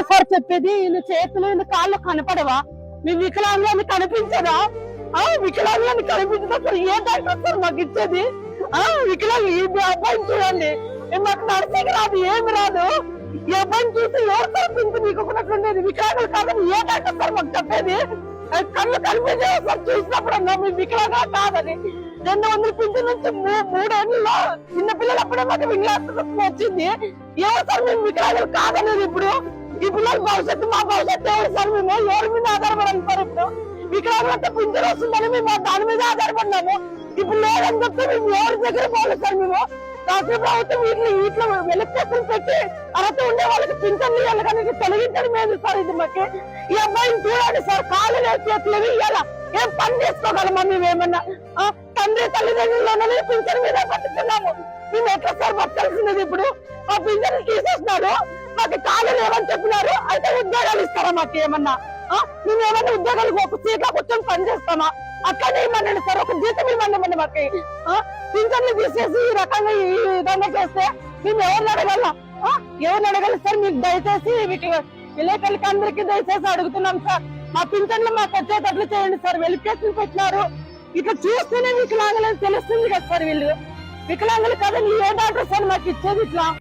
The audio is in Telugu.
సార్ చెప్పేది ఈయన చేతులు ఈయన కాళ్ళు కనపడవా? మీ వికలాంగులని కనిపించదా? ఆ వికలాంగులని కనిపించదా సార్? ఏ డాక్టర్ సార్ మాకు ఇచ్చేది? ఆ వికలాంగు ఈ అబ్బాయిని చూడండి. మాకు నర్సింగ్ రాదు ఏమి రాదు. ఈ అబ్బాయిని చూసి ఎవరు సార్ నీకు నాకు వికలాంగులు కాదని ఏ డాక్టర్ సార్ మాకు చెప్పేది? కళ్ళు కనిపించే సార్ చూసినప్పుడు అన్నా మీ వికలాంగా కాదని. రెండు వందల పింఛన్ నుంచి మూ- చిన్న పిల్లలు అప్పుడే మాకు వింగ్లాస్ వచ్చింది. ఎవరు సార్ మేము వికలాంగులు కాదనేది ఇప్పుడు? ఇప్పుడు పిల్లల భవిష్యత్తు మా భవిష్యత్తు ఎవరు సార్? మేము ఎవరి మీద ఆధారపడాలి సార్ ఇప్పుడు వికలాంగులంతా పింఛన్ వస్తుందని మేము దాని మీద ఆధారపడినాము. ఇప్పుడు లేదని చెప్తే మేము ఎవరి దగ్గర పోలేదు సార్ మేము? రాష్ట్ర ప్రభుత్వం వీటిని వీటిలో వెలుపులు పెట్టి అర్హత ఉండే వాళ్ళకి పింఛన్లు ఇవ్వాలి తొలగించడం లేదు సార్ ఇది మాకు. ఈ అబ్బాయిని చూడండి సార్ కాలు లేదు చేతులు ఇవ్వాల ఏం పని చేసుకోగలమా మేమేమన్నా తండ్రి తల్లిదండ్రులు పింఛన్ మీద బతుకుతున్నాము మేము ఎట్లా సార్ బతకాల్సినది ఇప్పుడు? ఆ పింఛన్ తీసేస్తున్నాడు. మాకు కాళ్ళు లేవని చెప్పినారు? అయితే ఉద్యోగాలు ఇస్తారా మాకు ఏమన్నా? ఆ, మేము ఏమన్నా ఉద్యోగాలు ఒక సీట్లో కూర్చొని పని చేస్తామా? అట్లనే ఇవ్వండి సార్ ఒక జీతం ఇవ్వండి మాకు. ఆ, పింఛన్లు తీసేసి ఈ రకంగా ఈ విధంగా చేస్తే మేము ఎవరిని అడగల? ఎవరిని అడగాలి సార్? మీకు దయచేసి మీకు విలేకరులకి అందరికీ దయచేసి అడుగుతున్నాం సార్. మా పింఛన్లు మాకు వచ్చేటట్లు చేయండి సార్. వెలికేసులు పెట్టినారు. ఇట్లా చూస్తేనే వికలాంగులని తెలుస్తుంది కదా సార్ వీళ్ళు. వికలాంగులు కదండి ఏ డాక్టర్ సార్ మాకు ఇచ్చేది ఇట్లా?